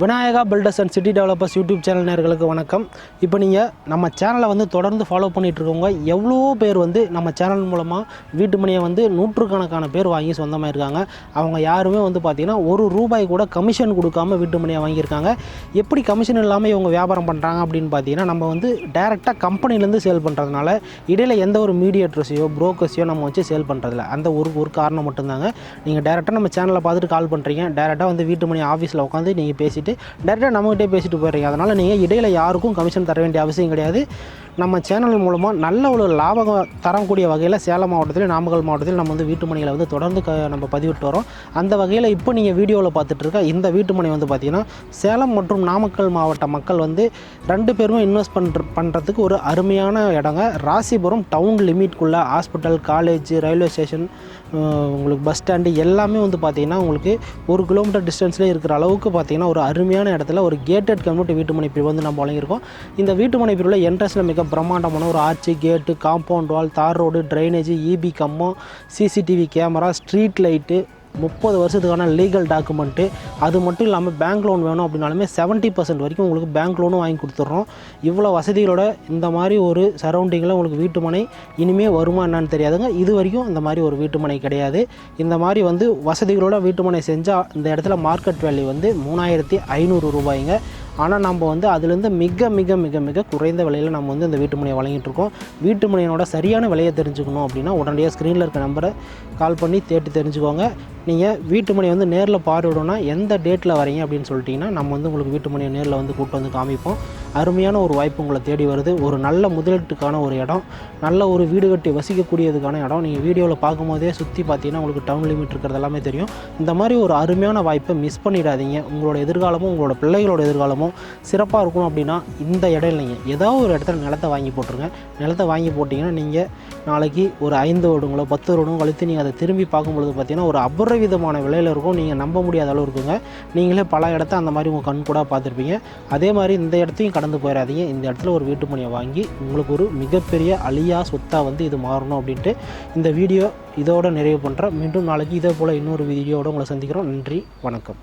Vinayaka builders and city developers YouTube channel நேர்களுக்கு வணக்கம். இப்போ நீங்கள் நம்ம சேனலை வந்து தொடர்ந்து ஃபாலோ பண்ணிகிட்ருக்கவங்க எவ்வளோ பேர் வந்து நம்ம சேனல் மூலமாக வீட்டு மணியை வந்து நூற்றுக்கணக்கான பேர் வாங்கி சொந்தமாக இருக்காங்க அவங்க யாருமே வந்து பார்த்திங்கன்னா ஒரு ரூபாய் கூட கமிஷன் கொடுக்காம வீட்டு மணியை வாங்கியிருக்காங்க. எப்படி கமிஷன் இல்லாமல் இவங்க வியாபாரம் பண்ணுறாங்க அப்படின்னு பார்த்தீங்கன்னா நம்ம வந்து டேரெக்டாக கம்பெனிலேருந்து சேல் பண்ணுறதுனால இடையில் எந்த ஒரு மீடியேட்டர்ஸையோ புரோக்கர்ஸையோ நம்ம வச்சு சேல் பண்ணுறதில்ல அந்த ஒரு ஒரு காரணம் மட்டும்தாங்க. நீங்கள் டேரெக்டாக நம்ம சேனலை பார்த்துட்டு கால் பண்ணுறீங்க டேரெக்டாக வந்து வீட்டு மணி ஆஃபீஸில் உட்காந்து நீங்கள் பேசிட்டு டேரெக்டாக நம்மகிட்டே பேசிட்டு போயிடுறீங்க. அதனால் நீங்கள் இடையில் யாருக்கும் கமிஷன் தர வேண்டிய அவசியம் கிடையாது. நம்ம சேனல் மூலமாக நல்ல ஒரு லாபம் தரக்கூடிய வகையில் சேலம் மாவட்டத்தில் நாமக்கல் மாவட்டத்தில் நம்ம வந்து வீட்டுமணிகளை வந்து தொடர்ந்து க நம்ம பதிவிட்டு வரோம். அந்த வகையில் இப்போ நீங்கள் வீடியோவில் பார்த்துட்டு இருக்க இந்த வீட்டு மனை வந்து பார்த்திங்கன்னா சேலம் மற்றும் நாமக்கல் மாவட்ட மக்கள் வந்து ரெண்டு பேருமே இன்வெஸ்ட் பண்ணுற பண்ணுறதுக்கு ஒரு அருமையான இடங்க. ராசிபுரம் டவுன் லிமிட்குள்ளே ஹாஸ்பிட்டல் காலேஜ் ரயில்வே ஸ்டேஷன் உங்களுக்கு பஸ் ஸ்டாண்டு எல்லாமே வந்து பார்த்திங்கன்னா உங்களுக்கு ஒரு கிலோமீட்டர் டிஸ்டன்ஸ்லேயே இருக்கிற அளவுக்கு பார்த்திங்கன்னா ஒரு அருமையான இடத்துல ஒரு கேட்டட் கம்யூனிட்டி வீட்டு மனை பிரிவு வந்து நம்ம வழங்கியிருக்கோம். இந்த வீட்டு மனை பிரிவில் என்ட்ரன்ஸில் மிக பிரம்மாண்டமான ஒரு arch gate compound wall tar road drainage EB கம்பம் சிசிடிவி கேமரா ஸ்ட்ரீட் லைட்டு முப்பது வருஷத்துக்கான லீகல் டாக்குமெண்ட்டு அது மட்டும் இல்லாமல் பேங்க் லோன் வேணும் அப்படின்னாலுமே செவன்ட்டி பர்சன்ட் வரைக்கும் உங்களுக்கு பேங்க் லோனும் வாங்கி கொடுத்துட்றோம். இவ்வளோ வசதிகளோட இந்த மாதிரி ஒரு சரௌண்டிங்கில் உங்களுக்கு வீட்டு மனை இனிமேல் வருமா என்னன்னு தெரியாதுங்க. இது வரைக்கும் இந்த மாதிரி ஒரு வீட்டு மனை கிடையாது. இந்த மாதிரி வந்து வசதிகளோட வீட்டு மனை செஞ்சால் இந்த இடத்துல மார்க்கெட் வேல்யூ வந்து மூணாயிரத்தி ஐநூறு ரூபாய்ங்க. ஆனால் நம்ம வந்து அதுலேருந்து மிக மிக மிக மிக குறைந்த விலையில் நம்ம வந்து இந்த வீட்டு மனையை வழங்கிட்டு இருக்கோம். வீட்டு மனையினோட சரியான விலையை தெரிஞ்சுக்கணும் அப்படின்னா உடனடியாக ஸ்க்ரீனில் இருக்க நம்பரை கால் பண்ணி தேட்டி தெரிஞ்சுக்கோங்க. நீங்கள் வீட்டு மனையை வந்து நேரில் பார்வையிடணும்னா எந்த டேட்டில் வரீங்க அப்படின்னு சொல்லிட்டீங்கன்னா நம்ம வந்து உங்களுக்கு வீட்டு மணியை நேரில் வந்து கூப்பிட்டு வந்து காமிப்போம். அருமையான ஒரு வாய்ப்பு உங்களை தேடி வருது. ஒரு நல்ல முதலீட்டுக்கான ஒரு இடம் நல்ல ஒரு வீடு கட்டி வசிக்கக்கூடியதுக்கான இடம். நீங்கள் வீடியோவில் பார்க்கும்போதே சுற்றி பார்த்தீங்கன்னா உங்களுக்கு டவுன் லிமிட் இருக்கிறது எல்லாமே தெரியும். இந்த மாதிரி ஒரு அருமையான வாய்ப்பை மிஸ் பண்ணிடாதீங்க. உங்களோட எதிர்காலமும் உங்களோட பிள்ளைகளோட எதிர்காலமும் சிறப்பாக இருக்கணும் அப்படின்னா இந்த இடம் இல்லைங்க ஏதாவது ஒரு இடத்துல நிலத்தை வாங்கி போட்டுருங்க. நிலத்தை வாங்கி போட்டிங்கன்னா நீங்கள் நாளைக்கு ஒரு ஐந்து வருடங்களோ பத்து வருடங்களோ கழித்து நீங்கள் அதை திரும்பி பார்க்கும்பொழுது பார்த்தீங்கன்னா ஒரு விதமான விலையில் இருக்கும். நீங்கள் நம்ப முடியாத அளவு இருக்குங்க. நீங்களே பல இடத்த அந்த மாதிரி உங்கள் கண் கூட பார்த்துருப்பீங்க. அதே மாதிரி இந்த இடத்தையும் கடந்து போயிடாதீங்க இந்த இடத்துல ஒரு வீட்டு மணியை வாங்கி உங்களுக்கு ஒரு மிகப்பெரிய அழியா சொத்தாக வந்து இது மாறணும் அப்படின்ட்டு இந்த வீடியோ இதோட நிறைவு பண்ணுறேன் மீண்டும் நாளைக்கு இதே போல் இன்னொரு வீடியோட உங்களை சந்திக்கிறோம். நன்றி வணக்கம்.